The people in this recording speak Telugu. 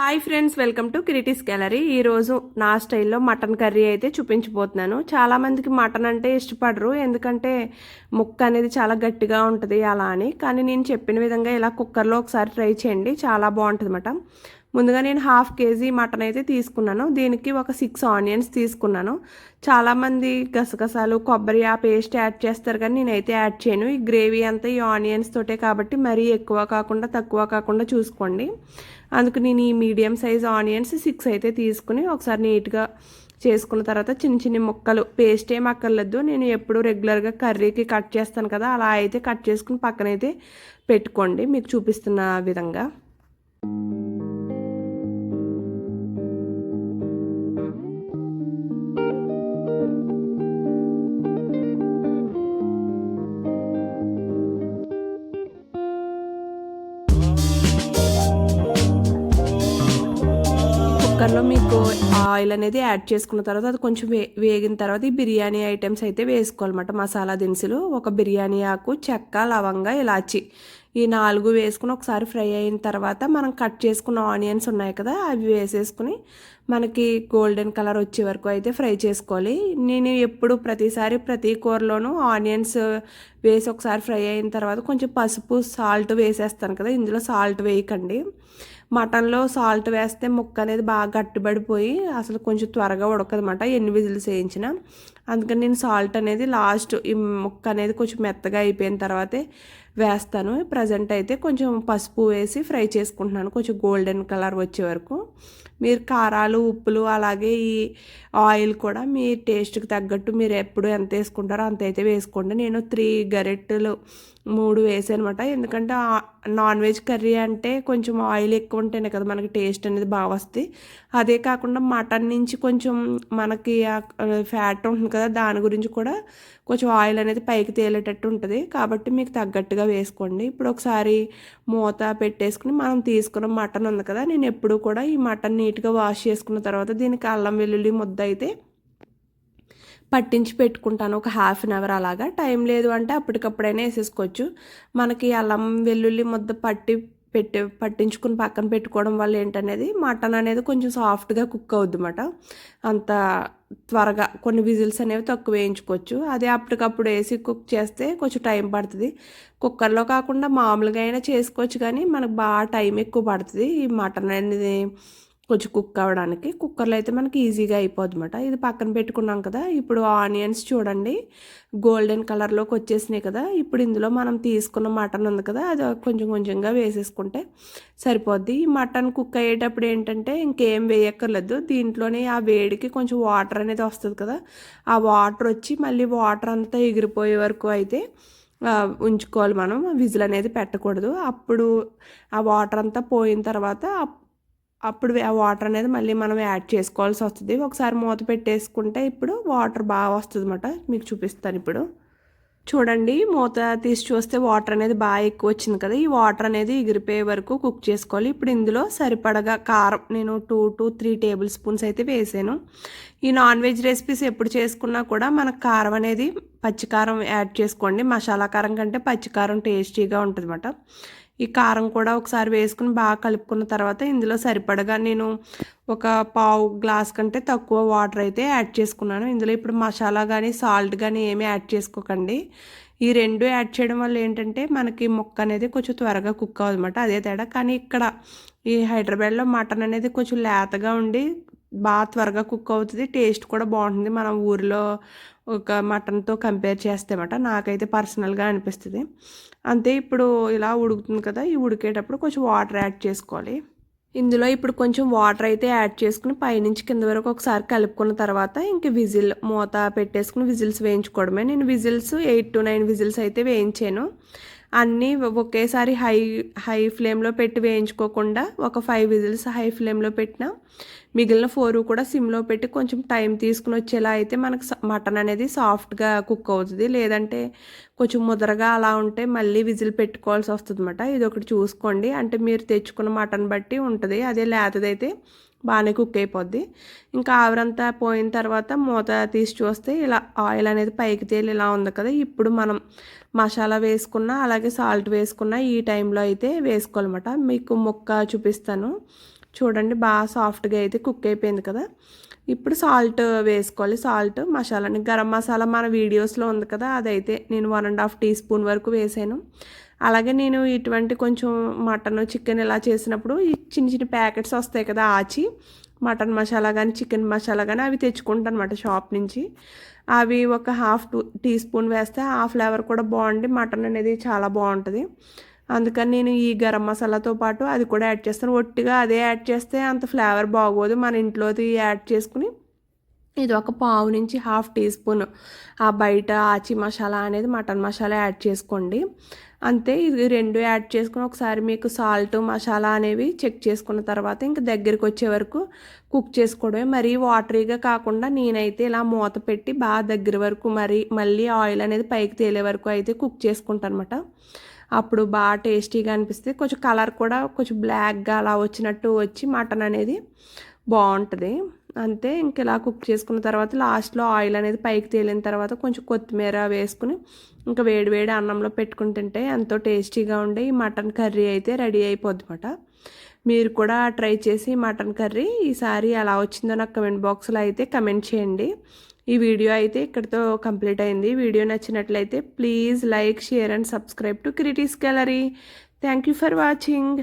Hi friends welcome to Kriti's gallery. ఈరోజు నా స్టైల్లో మటన్ కర్రీ అయితే చూపించబోతున్నాను. చాలామందికి మటన్ అంటే ఇష్టపడరు ఎందుకంటే ముక్క అనేది చాలా గట్టిగా ఉంటుంది అలా అని. కానీ నేను చెప్పిన విధంగా ఇలా కుక్కర్లో ఒకసారి ట్రై చేయండి చాలా బాగుంటుంది మటన్ ముందుగా నేను హాఫ్ కేజీ మటన్ అయితే తీసుకున్నాను. దీనికి ఒక సిక్స్ ఆనియన్స్ తీసుకున్నాను. చాలామంది గసగసాలు కొబ్బరి ఆ పేస్ట్ యాడ్ చేస్తారు కానీ నేనైతే యాడ్ చేయను. ఈ గ్రేవీ అంతా ఈ ఆనియన్స్ తోటే కాబట్టి మరీ ఎక్కువ కాకుండా తక్కువ కాకుండా చూసుకోండి. అందుకు నేను ఈ మీడియం సైజ్ ఆనియన్స్ సిక్స్ అయితే తీసుకుని ఒకసారి నీట్గా చేసుకున్న తర్వాత చిన్న చిన్న ముక్కలు పేస్ట్ ఏం అక్కర్లేదు నేను ఎప్పుడు రెగ్యులర్గా కర్రీకి కట్ చేస్తాను కదా అలా అయితే కట్ చేసుకుని పక్కనైతే పెట్టుకోండి. మీకు చూపిస్తున్న విధంగా. కుక్కర్లో మీకు ఆయిల్ అనేది యాడ్ చేసుకున్న తర్వాత అది కొంచెం వే వేగిన తర్వాత ఈ బిర్యానీ ఐటమ్స్ అయితే వేసుకోవాలన్నమాట. మసాలా దినుసులు ఒక బిర్యానీ ఆకు చెక్క లవంగా ఇలాచి. ఈ నాలుగు వేసుకుని ఒకసారి ఫ్రై అయిన తర్వాత మనం కట్ చేసుకున్న ఆనియన్స్ ఉన్నాయి కదా అవి వేసేసుకుని మనకి గోల్డెన్ కలర్ వచ్చే వరకు అయితే ఫ్రై చేసుకోవాలి. నేను ఎప్పుడు ప్రతిసారి ప్రతి కూరలోనూ ఆనియన్స్ వేసి ఒకసారి ఫ్రై అయిన తర్వాత కొంచెం పసుపు సాల్ట్ వేసేస్తాను కదా ఇందులో సాల్ట్ వేయకండి. మటన్లో సాల్ట్ వేస్తే ముక్క అనేది బాగా గట్టిపడిపోయి అసలు కొంచెం త్వరగా ఉడకదన్నమాట ఎన్ని విజిల్స్ వేయించిన. అందుకని నేను సాల్ట్ అనేది లాస్ట్ ఈ ముక్క అనేది కొంచెం మెత్తగా అయిపోయిన తర్వాతే వేస్తాను. ప్రజెంట్ అయితే కొంచెం పసుపు వేసి ఫ్రై చేసుకుంటున్నాను కొంచెం గోల్డెన్ కలర్ వచ్చే వరకు. మీరు కారాలు ఉప్పులు అలాగే ఈ ఆయిల్ కూడా మీ టేస్ట్కి తగ్గట్టు మీరు ఎప్పుడు ఎంత వేసుకుంటారో అంత అయితే వేసుకోండి. నేను త్రీ గరెట్లు మూడు వేసానమాట ఎందుకంటే నాన్ వెజ్ కర్రీ అంటే కొంచెం ఆయిల్ ఎక్కువ ఉంటేనే కదా మనకి టేస్ట్ అనేది బాగా వస్తుంది. అదే కాకుండా మటన్ నుంచి కొంచెం మనకి ఫ్యాట్ ఉంటుంది కదా దాని గురించి కూడా కొంచెం ఆయిల్ అనేది పైకి తేలేటట్టు ఉంటుంది. కాబట్టి మీకు తగ్గట్టుగా వేసుకోండి. ఇప్పుడు ఒకసారి మూత పెట్టేసుకుని మనం తీసుకున్న మటన్ ఉంది కదా నేను ఎప్పుడు కూడా ఈ మటన్ నీట్గా వాష్ చేసుకున్న తర్వాత దీనికి అల్లం వెల్లుల్లి ముద్ద అయితే పట్టించి పెట్టుకుంటాను. ఒక హాఫ్ అన్ అవర్ అలాగా. టైం లేదు అంటే అప్పటికప్పుడైనా వేసేసుకోవచ్చు. మనకి అల్లం వెల్లుల్లి ముద్ద పట్టి పెట్టి పట్టించుకుని పక్కన పెట్టుకోవడం వల్ల ఏంటనేది మటన్ అనేది కొంచెం సాఫ్ట్గా కుక్ అవుద్ది అన్నమాట అంత త్వరగా కొన్ని విజిల్స్ అనేవి తక్కువ వేయించుకోవచ్చు. అదే అప్పటికప్పుడు వేసి కుక్ చేస్తే కొంచెం టైం పడుతుంది. కుక్కర్లో కాకుండా మామూలుగా అయినా చేసుకోవచ్చు కానీ మనకు బాగా టైం ఎక్కువ పడుతుంది. ఈ మటన్ అనేది కొంచెం కుక్ అవ్వడానికి. కుక్కర్లో అయితే మనకి ఈజీగా అయిపోద్ది అనమాట ఇది పక్కన పెట్టుకున్నాం కదా ఇప్పుడు ఆనియన్స్ చూడండి గోల్డెన్ కలర్లోకి వచ్చేసినాయి కదా ఇప్పుడు ఇందులో మనం తీసుకున్న మటన్ ఉంది కదా అది కొంచెం కొంచెంగా వేసేసుకుంటే సరిపోద్ది. ఈ మటన్ కుక్ అయ్యేటప్పుడు ఏంటంటే ఇంకేం వేయక్కర్లేదు. దీంట్లోనే ఆ వేడికి కొంచెం వాటర్ అనేది వస్తుంది కదా ఆ వాటర్ వచ్చి మళ్ళీ వాటర్ అంతా ఎగిరిపోయే వరకు అయితే ఉంచుకోవాలి మనం విజిల్ అనేది పెట్టకూడదు. అప్పుడు ఆ వాటర్ అంతా పోయిన తర్వాత అప్పుడు ఆ వాటర్ అనేది మళ్ళీ మనం యాడ్ చేసుకోవాల్సి వస్తుంది. ఒకసారి మూత పెట్టేసుకుంటే ఇప్పుడు వాటర్ బాగా వస్తుంది అనమాట మీకు చూపిస్తాను ఇప్పుడు. చూడండి మూత తీసి చూస్తే వాటర్ అనేది బాగా ఎక్కువ వచ్చింది కదా. ఈ వాటర్ అనేది ఎగిరిపోయే వరకు కుక్ చేసుకోవాలి. ఇప్పుడు ఇందులో సరిపడగా కారం నేను two to three tablespoons అయితే వేసాను. ఈ నాన్ వెజ్ రెసిపీస్ ఎప్పుడు చేసుకున్నా కూడా మనకు కారం అనేది పచ్చికారం యాడ్ చేసుకోండి. మసాలా కారం కంటే పచ్చికారం టేస్టీగా ఉంటుంది అన్నమాట ఈ కారం కూడా ఒకసారి వేసుకుని బాగా కలుపుకున్న తర్వాత ఇందులో సరిపడగా నేను ఒక పావు గ్లాస్ కంటే తక్కువ వాటర్ అయితే యాడ్ చేసుకున్నాను. ఇందులో ఇప్పుడు మసాలా కానీ సాల్ట్ కానీ ఏమీ యాడ్ చేసుకోకండి. ఈ రెండు యాడ్ చేయడం వల్ల ఏంటంటే మనకి మొక్క అనేది కొంచెం త్వరగా కుక్ అవ్వదన్నమాట. అదే తేడా. కానీ ఇక్కడ ఈ హైదరాబాద్లో మటన్ అనేది కొంచెం లేతగా ఉండి బాగా త్వరగా కుక్ అవుతుంది టేస్ట్ కూడా బాగుంటుంది. మనం ఊరిలో ఒక మటన్తో కంపేర్ చేస్తే అన్నమాట నాకైతే పర్సనల్గా అనిపిస్తుంది. అంతే ఇప్పుడు ఇలా ఉడుకుతుంది కదా ఈ ఉడికేటప్పుడు కొంచెం వాటర్ యాడ్ చేసుకోవాలి. ఇందులో ఇప్పుడు కొంచెం వాటర్ అయితే యాడ్ చేసుకుని పైనుంచి కింద వరకు ఒకసారి కలుపుకున్న తర్వాత ఇంక విజిల్ మూత పెట్టేసుకుని విజిల్స్ వేయించుకోవడమే. నేను whistles eight to nine whistles అయితే వేయించాను. అన్నీ ఒకేసారి హై హై ఫ్లేమ్లో పెట్టి వేయించుకోకుండా ఒక ఫైవ్ విజిల్స్ హై ఫ్లేమ్లో పెట్టిన మిగిలిన ఫోర్ కూడా సిమ్లో పెట్టి కొంచెం టైం తీసుకుని వచ్చేలా అయితే మనకు మటన్ అనేది సాఫ్ట్గా కుక్ అవుతుంది. లేదంటే కొంచెం ముదరగా అలా ఉంటే మళ్ళీ విజిల్ పెట్టుకోవాల్సి వస్తుంది అన్నమాట ఇది ఒకటి చూసుకోండి. అంటే మీరు తెచ్చుకున్న మటన్ బట్టి ఉంటుంది. అదే లేతదైతే బాగానే కుక్ అయిపోద్ది. ఇంకా ఆవిరంతా పోయిన తర్వాత మూత తీసి చూస్తే ఇలా ఆయిల్ అనేది పైకి తేలి ఇలా ఉంది కదా ఇప్పుడు మనం మసాలా వేసుకున్న అలాగే సాల్ట్ వేసుకున్న ఈ టైంలో అయితే వేసుకోవాలన్నమాట. మీకు ముక్క చూపిస్తాను. చూడండి బాగా సాఫ్ట్గా అయితే కుక్ అయిపోయింది కదా. ఇప్పుడు సాల్ట్ వేసుకోవాలి. సాల్ట్ మసాలాని గరం మసాలా మన వీడియోస్లో ఉంది కదా అదైతే నేను one and half teaspoon వరకు వేసాను. అలాగే నేను ఇటువంటి కొంచెం మటన్ చికెన్ ఇలా చేసినప్పుడు ఈ చిన్న చిన్న ప్యాకెట్స్ వస్తాయి కదా ఆచి మటన్ మసాలా కానీ చికెన్ మసాలా కానీ అవి తెచ్చుకుంటాను అనమాట షాప్ నుంచి. అవి ఒక హాఫ్ టూ టీ స్పూన్ వేస్తే ఆ ఫ్లేవర్ కూడా బాగుండి మటన్ అనేది చాలా బాగుంటుంది. అందుకని నేను ఈ గరం మసాలాతో పాటు అది కూడా యాడ్ చేస్తాను. ఒట్టిగా అదే యాడ్ చేస్తే అంత ఫ్లేవర్ బాగోదు. మన ఇంట్లోది యాడ్ చేసుకుని ఇది ఒక పావు నుంచి హాఫ్ టీ స్పూన్ ఆ బయట ఆచి మసాలా అనేది మటన్ మసాలా యాడ్ చేసుకోండి. అంతే ఇది రెండు యాడ్ చేసుకుని ఒకసారి మీకు సాల్ట్ మసాలా అనేవి చెక్ చేసుకున్న తర్వాత ఇంకా దగ్గరికి వచ్చే వరకు కుక్ చేసుకోవడమే. మరీ వాటరీగా కాకుండా నేనైతే ఇలా మూత పెట్టి బాగా దగ్గర వరకు మరి మళ్ళీ ఆయిల్ అనేది పైకి తేలే వరకు అయితే కుక్ చేసుకుంటాను అనమాట అప్పుడు బాగా టేస్టీగా అనిపిస్తే కొంచెం కలర్ కూడా కొంచెం బ్లాక్గా అలా వచ్చినట్టు వచ్చి మటన్ అనేది బాగుంటుంది. అంతే ఇంకా ఇలా కుక్ చేసుకున్న తర్వాత లాస్ట్లో ఆయిల్ అనేది పైకి తేలిన తర్వాత కొంచెం కొత్తిమీర వేసుకుని ఇంకా వేడి వేడి అన్నంలో పెట్టుకుని తింటే ఎంతో టేస్టీగా ఉండే ఈ మటన్ కర్రీ అయితే రెడీ అయిపోద్ది అనమాట మీరు కూడా ట్రై చేసి మటన్ కర్రీ ఈసారి ఎలా వచ్చిందో నాకు కమెంట్ బాక్స్లో అయితే కమెంట్ చేయండి. ఈ వీడియో అయితే ఇక్కడితో కంప్లీట్ అయింది. వీడియో నచ్చినట్లయితే please like share and subscribe to Kriti's gallery. Thank you for watching.